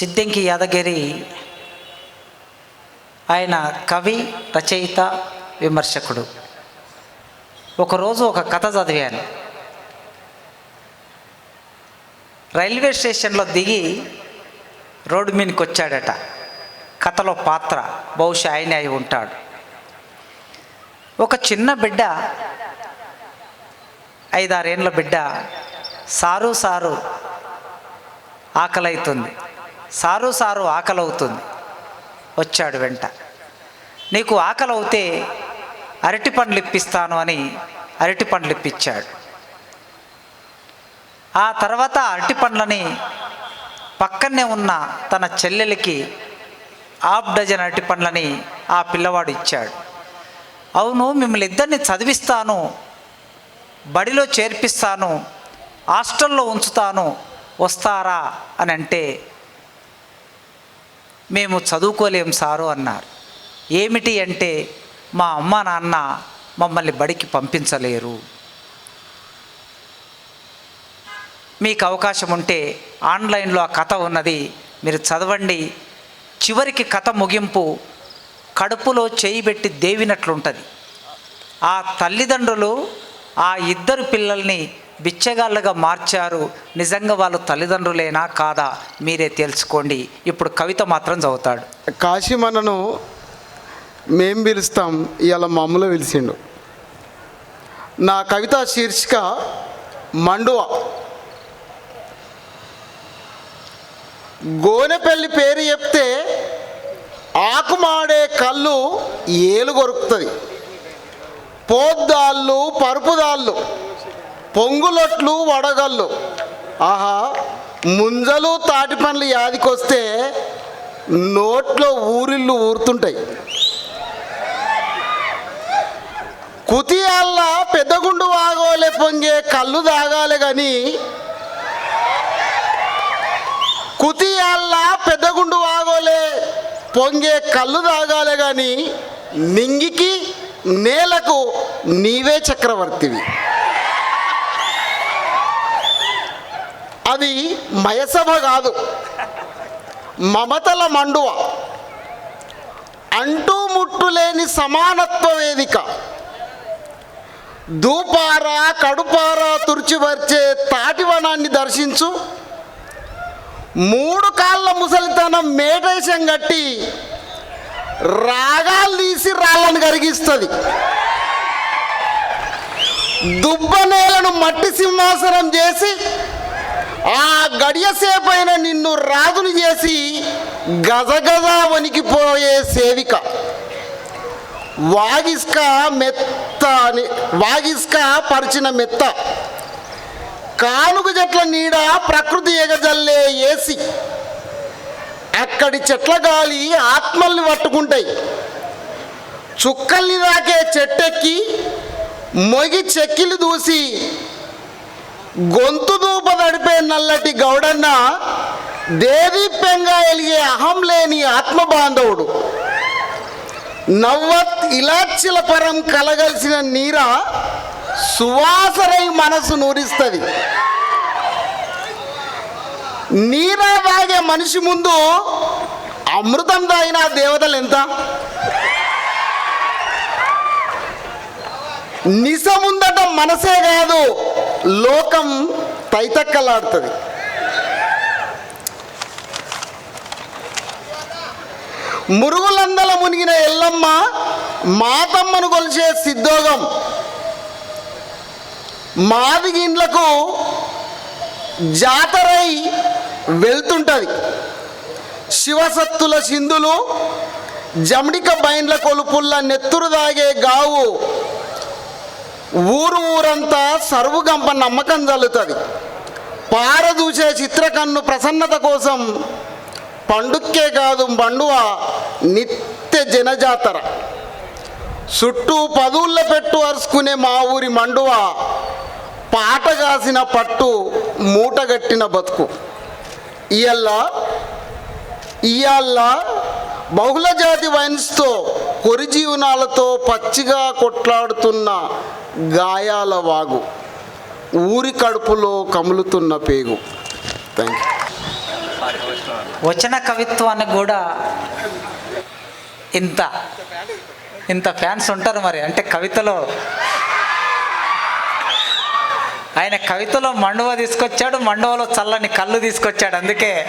సిద్ధింకి యాదగిరి ఆయన కవి రచయిత విమర్శకుడు. ఒకరోజు ఒక కథ చదివాను. రైల్వే స్టేషన్లో దిగి రోడ్డు మీదకి వచ్చాడట. కథలో పాత్ర బహుశా ఆయన అయి ఉంటాడు. ఒక చిన్న బిడ్డ ఐదారేళ్ళ బిడ్డ సారు సారు ఆకలైతుంది. సారు సారు ఆకలవుతుంది. వచ్చాడు వెంట. నీకు ఆకలి అవుతే అరటి పండ్లు ఇప్పిస్తాను అని అరటి పండ్లు ఇప్పించాడు. ఆ తర్వాత అరటి పండ్లని పక్కనే ఉన్న తన చెల్లెలికి హాఫ్ డజన్ అరటి పండ్లని ఆ పిల్లవాడు ఇచ్చాడు. అవును మిమ్మల్ని ఇద్దరిని చదివిస్తాను బడిలో చేర్పిస్తాను హాస్టల్లో ఉంచుతాను వస్తారా అని అంటే మేము చదువుకోలేం సారు అన్నారు. ఏమిటి అంటే మా అమ్మ నాన్న మమ్మల్ని బడికి పంపించలేరు. మీకు అవకాశం ఉంటే ఆన్లైన్లో ఆ కథ ఉన్నది మీరు చదవండి. చివరికి కథ ముగింపు కడుపులో చేయి పెట్టి దేవినట్లుంటుంది. ఆ తల్లిదండ్రులు ఆ ఇద్దరు పిల్లల్ని బిచ్చగాళ్ళగా మార్చారు. నిజంగా వాళ్ళు తల్లిదండ్రులేనా కాదా మీరే తెలుసుకోండి. ఇప్పుడు కవిత మాత్రం చదువుతాడు. కాశీమన్నను మేం పిలుస్తాం ఇవాళ మమ్మల్ని పిలిచిండు. నా కవిత శీర్షిక మండువ. గోనెపల్లి పేరు చెప్తే ఆకుమాడే కళ్ళు ఏలు కొరుకుతుంది. పోద్దాళ్ళు పరుపుదాళ్ళు. పొంగులొట్లు వడగళ్ళు. ఆహా ముంజలు తాటి పండ్లు యాదికొస్తే నోట్లో ఊరిళ్ళు ఊరుతుంటాయి. కుతియాళ్ళ పెద్దగుండు వాగోలే పొంగే కళ్ళు తాగాలి కానీ కుతియాళ్ళ పెద్దగుండు వాగోలే పొంగే కళ్ళు తాగాలి కానీ నింగికి నేలకు నీవే చక్రవర్తివి. అది మయసభ కాదు. మమతల మండువ. అంటూ ముట్టులేని సమానత్వ వేదిక. దూపార కడుపార తుర్చివర్చే తాటివనాన్ని దర్శించు. మూడు కాళ్ళ ముసలితనం మేటేశం కట్టి రాగాలు తీసి రాళ్ళను కరిగిస్తుంది. దుబ్బ నేలను మట్టి సింహాసనం చేసి ఆ గడియసేపైన నిన్ను రాజును చేసి గజగజ వణికిపోయే సేవిక. వాగిస్క మెత్త అని వాగిస్క పరిచిన మెత్త. కానుక చెట్ల నీడ ప్రకృతి ఎగజల్లే ఏసి. అక్కడి చెట్ల గాలి ఆత్మల్ని పట్టుకుంటాయి. చుక్కల్ని రాకే చెట్టెక్కి మొగి చెక్కిలు దూసి గొంతు దూప నడిపే నల్లటి గౌడన్న దేదీప్యంగా ఎలిగే అహం లేని ఆత్మబాంధవుడు. నవ్వత్ ఇలాచిల పరం కలగలిసిన నీర సువాసనై మనసు నూరిస్తుంది. నీరా తాగే మనిషి ముందు అమృతం తాగిన దేవతలు ఎంత? నిస ముందట మనసే కాదు లోకం తైతక్కలాడుతుంది. మురుగులందల మునిగిన ఎల్లమ్మ మాతమ్మను కొలిచే సిద్ధోగం. మాదిగిండ్లకు జాతరై వెళ్తుంటుంది. శివసత్తుల సింధులు జమడిక బైండ్ల కొలుపుల్ల నెత్తురు దాగే గావు ఊరు ఊరంతా సర్వగంప నమ్మకం జల్లుతుంది. పారదూసే చిత్రకన్ను ప్రసన్నత కోసం పండుక్కే కాదు బండువ నిత్య జనజాతర. చుట్టూ పదుళ్ళ పెట్టు అరుచుకునే మా ఊరి మండువ పాట కాసిన పట్టు మూటగట్టిన బతుకు. ఇయల్లా ఇయాళ్ళ బహుళజాతి వైన్స్తో కొరి జీవనాలతో పచ్చిగా కొట్లాడుతున్న గాయాల వాగు. ఊరి కడుపులో కములుతున్న పేగు. థ్యాంక్ యూ వచన కవిత్వానికి కూడా ఇంత ఇంత ఫ్యాన్స్ ఉంటారు మరి. అంటే కవితలో ఆయన కవితలో మండువ తీసుకొచ్చాడు మండువలో చల్లని కళ్ళు తీసుకొచ్చాడు. అందుకే